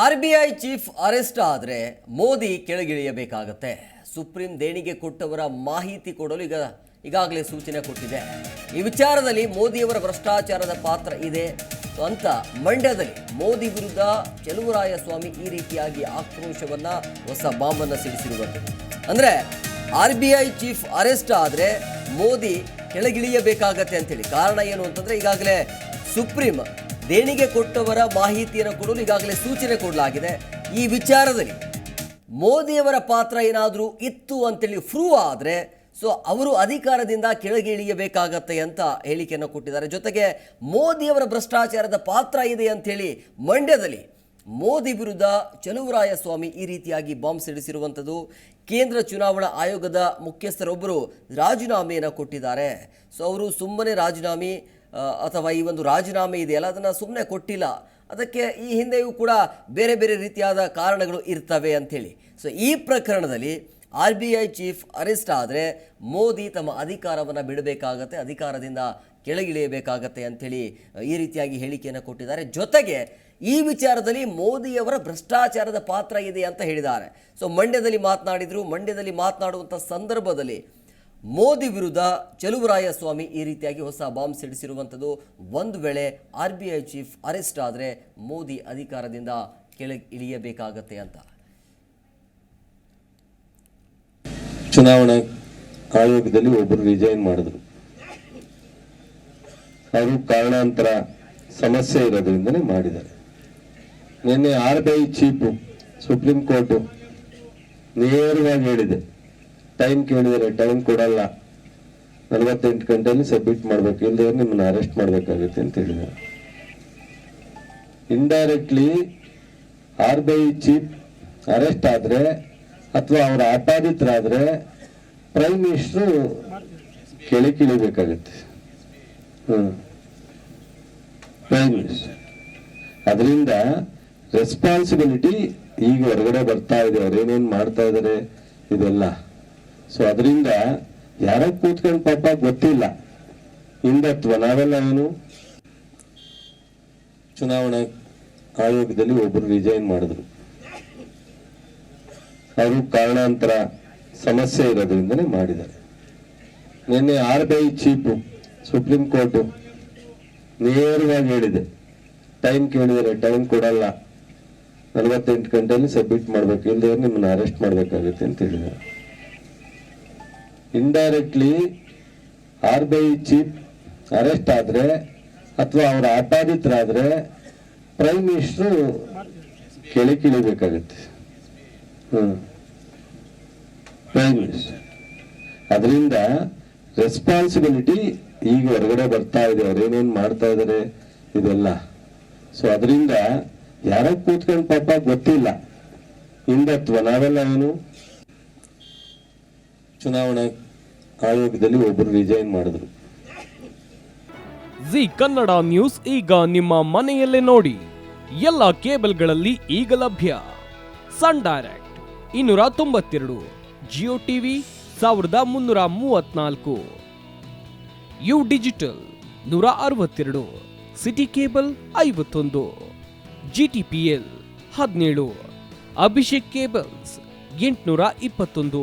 R B I chief arrest ಆದರೆ Modi ಕೆಳಗಿಳಿಯಬೇಕಾಗತ್ತೆ. Supreme ದೇಣಿಗೆ ಕೊಟ್ಟವರ ಮಾಹಿತಿ ಕೊಡಲು ಈಗ ಈಗಾಗಲೇ ಸೂಚನೆ ಕೊಟ್ಟಿದೆ. ಈ ವಿಚಾರದಲ್ಲಿ ಮೋದಿಯವರ ಭ್ರಷ್ಟಾಚಾರದ ಪಾತ್ರ ಇದೆ ಅಂತ ಮಂಡ್ಯದಲ್ಲಿ ಮೋದಿ ವಿರುದ್ಧ ಚೆಲುವರಾಯಸ್ವಾಮಿ ಈ ರೀತಿಯಾಗಿ ಆಕ್ರೋಶವನ್ನ ಹೊಸ ಬಾಂಬನ್ನು ಸಿಡಿಸಿರುವಂತೆ ಅಂದರೆ R B I chief arrest ಆದರೆ ಮೋದಿ ಕೆಳಗಿಳಿಯಬೇಕಾಗತ್ತೆ ಅಂತೇಳಿ ಕಾರಣ ಏನು ಅಂತಂದರೆ ಈಗಾಗಲೇ ಸುಪ್ರೀಂ ದೇಣಿಗೆ ಕೊಟ್ಟವರ ಮಾಹಿತಿಯನ್ನು ಕೊಡಲು ಈಗಾಗಲೇ ಸೂಚನೆ ಕೊಡಲಾಗಿದೆ. ಈ ವಿಚಾರದಲ್ಲಿ ಮೋದಿಯವರ ಪಾತ್ರ ಏನಾದರೂ ಇತ್ತು ಅಂತೇಳಿ ಪ್ರೂವ್ ಆದರೆ, ಸೊ ಅವರು ಅಧಿಕಾರದಿಂದ ಕೆಳಗೆ ಇಳಿಯಬೇಕಾಗತ್ತೆ ಅಂತ ಹೇಳಿಕೆಯನ್ನು ಕೊಟ್ಟಿದ್ದಾರೆ. ಜೊತೆಗೆ ಮೋದಿಯವರ ಭ್ರಷ್ಟಾಚಾರದ ಪಾತ್ರ ಇದೆ ಅಂಥೇಳಿ ಮಂಡ್ಯದಲ್ಲಿ ಮೋದಿ ವಿರುದ್ಧ ಚಲುವರಾಯಸ್ವಾಮಿ ಈ ರೀತಿಯಾಗಿ ಬಾಂಬ್ ಸಿಡಿಸಿರುವಂಥದ್ದು ಕೇಂದ್ರ ಚುನಾವಣಾ ಆಯೋಗದ ಮುಖ್ಯಸ್ಥರೊಬ್ಬರು ರಾಜೀನಾಮೆಯನ್ನು ಕೊಟ್ಟಿದ್ದಾರೆ. ಸೊ ಅವರು ಸುಮ್ಮನೆ ರಾಜೀನಾಮೆ ಅಥವಾ ಈ ಒಂದು ರಾಜೀನಾಮೆ ಇದೆಯಲ್ಲ, ಅದನ್ನು ಸುಮ್ಮನೆ ಕೊಟ್ಟಿಲ್ಲ. ಅದಕ್ಕೆ ಈ ಹಿಂದೆಯೂ ಕೂಡ ಬೇರೆ ಬೇರೆ ರೀತಿಯಾದ ಕಾರಣಗಳು ಇರ್ತವೆ ಅಂಥೇಳಿ. ಸೊ ಈ ಪ್ರಕರಣದಲ್ಲಿ R B I chief arrest ಆದರೆ ಮೋದಿ ತಮ್ಮ ಅಧಿಕಾರವನ್ನು ಬಿಡಬೇಕಾಗತ್ತೆ, ಅಧಿಕಾರದಿಂದ ಕೆಳಗಿಳಿಯಬೇಕಾಗತ್ತೆ ಅಂಥೇಳಿ ಈ ರೀತಿಯಾಗಿ ಹೇಳಿಕೆಯನ್ನು ಕೊಟ್ಟಿದ್ದಾರೆ. ಜೊತೆಗೆ ಈ ವಿಚಾರದಲ್ಲಿ ಮೋದಿಯವರ ಭ್ರಷ್ಟಾಚಾರದ ಪಾತ್ರ ಇದೆ ಅಂತ ಹೇಳಿದ್ದಾರೆ. ಸೊ ಮಂಡ್ಯದಲ್ಲಿ ಮಾತನಾಡಿದರು, ಮಂಡ್ಯದಲ್ಲಿ ಮಾತನಾಡುವಂಥ ಸಂದರ್ಭದಲ್ಲಿ ಮೋದಿ ವಿರುದ್ಧ ಚಲುವರಾಯ ಸ್ವಾಮಿ ಈ ರೀತಿಯಾಗಿ ಹೊಸ ಬಾಂಬ್ ಸಿಡಿಸಿರುವಂಥದ್ದು. ಒಂದು ವೇಳೆ R B I chief arrest ಆದರೆ ಮೋದಿ ಅಧಿಕಾರದಿಂದ ಕೆಳಗೆ ಇಳಿಯಬೇಕಾಗತ್ತೆ ಅಂತ. ಚುನಾವಣಾ ಆಯೋಗದಲ್ಲಿ ಒಬ್ಬರು ರಿಜೈನ್ ಮಾಡಿದ್ರು. ಅವರು ಕಾರಣಾಂತರ ಸಮಸ್ಯೆ ಇರೋದ್ರಿಂದನೇ ಮಾಡಿದ್ದಾರೆ. ನಿನ್ನೆ R B I chief supreme court ನೇರವಾಗಿ ಹೇಳಿದೆ. ಟೈಮ್ ಕೇಳಿದರೆ ಟೈಮ್ ಕೊಡಲ್ಲ. ನಲವತ್ತೆಂಟು ಗಂಟೆಯಲ್ಲಿ ಸಬ್ಮಿಟ್ ಮಾಡಬೇಕು. ಇಲ್ಲದೆ ನಿಮ್ಮನ್ನು ಅರೆಸ್ಟ್ ಮಾಡಬೇಕಾಗುತ್ತೆ ಅಂತ ಹೇಳಿದ್ದಾರೆ. Indirectly R B I chief arrest ಆದರೆ ಅಥವಾ ಅವರ ಆಪಾದಿತರಾದರೆ ಪ್ರೈಮ್ ಮಿನಿಸ್ಟರ್ ಕೆಳಕಿಳಿಬೇಕಾಗತ್ತೆ ಹ್ಞೂ ಪ್ರೈಮ್ ಮಿನಿಸ್ಟರ್ ಅದರಿಂದ ರೆಸ್ಪಾನ್ಸಿಬಿಲಿಟಿ ಈಗ ಹೊರಗಡೆ ಬರ್ತಾ ಇದೆ. ಅವ್ರು ಏನೇನು ಮಾಡ್ತಾ ಇದ್ದಾರೆ ಇದೆಲ್ಲ. ಸೊ ಅದರಿಂದ ಯಾರೋ ಕೂತ್ಕೊಂಡು ಪಾಪ ಗೊತ್ತಿಲ್ಲ. ಹಿಂದತ್ವ, ನಾವೆಲ್ಲ ಏನು? ಚುನಾವಣಾ ಆಯೋಗದಲ್ಲಿ ಒಬ್ಬರು ರಿಜೈನ್ ಮಾಡಿದ್ರು. ಅವರು ಕಾರಣಾಂತರ ಸಮಸ್ಯೆ ಇರೋದ್ರಿಂದನೇ ಮಾಡಿದ್ದಾರೆ. ನಿನ್ನೆ R B I chief supreme court ನೇರವಾಗಿ ಹೇಳಿದೆ. ಟೈಮ್ ಕೇಳಿದರೆ ಟೈಮ್ ಕೊಡಲ್ಲ. ನಲವತ್ತೆಂಟು ಗಂಟೆಯಲ್ಲಿ ಸಬ್ಮಿಟ್ ಮಾಡ್ಬೇಕು. ಇಲ್ಲದೆ ನಿಮ್ಮನ್ನ ಅರೆಸ್ಟ್ ಮಾಡಬೇಕಾಗುತ್ತೆ ಅಂತ ಹೇಳಿದ್ದಾರೆ. Indirectly R B I chief arrest ಆದರೆ ಅಥವಾ ಅವರ ಆಪಾದಿತರಾದರೆ ಪ್ರೈಮ್ ಮಿನಿಸ್ಟ್ರು ಕೆಳಕಿಳಿಬೇಕಾಗತ್ತೆ ಹ್ಮ್. ಪ್ರೈಮ್ ಮಿನಿಸ್ಟರ್ ಅದರಿಂದ ರೆಸ್ಪಾನ್ಸಿಬಿಲಿಟಿ ಈಗ ಹೊರಗಡೆ ಬರ್ತಾ ಇದೆ. ಅವ್ರು ಏನೇನ್ ಮಾಡ್ತಾ ಇದಾರೆ ಇದೆಲ್ಲ. ಸೊ ಅದರಿಂದ ಯಾರೋ ಕೂತ್ಕೊಂಡು ಪಾಪ ಗೊತ್ತಿಲ್ಲ. ಹಿಂದತ್ವ ನಾವೆಲ್ಲ ಏನು? ಚುನಾವಣಾ ಆಯೋಗದಲ್ಲಿ ಒಬ್ಬರು ರಿಜೈನ್ ಮಾಡಿದ್ರು. ಜಿ ಕನ್ನಡ ನ್ಯೂಸ್ ಈಗ ನಿಮ್ಮ ಮನೆಯಲ್ಲೇ ನೋಡಿ. ಎಲ್ಲ ಕೇಬಲ್ಗಳಲ್ಲಿ ಈಗ ಲಭ್ಯ. ಸನ್ ಡೈರೆಕ್ಟ್ ಇನ್ನೂರ ತೊಂಬತ್ತೆರಡು, ಜಿಯೋ ಟಿವಿ ಸಾವಿರದ ಮುನ್ನೂರ ಮೂವತ್ನಾಲ್ಕು. ಯು ಡಿಜಿಟಲ್ ನೂರ ಅರವತ್ತೆರಡು, ಸಿಟಿ ಕೇಬಲ್ ಐವತ್ತೊಂದು ಜಿ ಟಿ ಪಿ ಎಲ್ ಹದಿನೇಳು, ಅಭಿಷೇಕ್ ಕೇಬಲ್ಸ್ ಎಂಟುನೂರ ಇಪ್ಪತ್ತೊಂದು.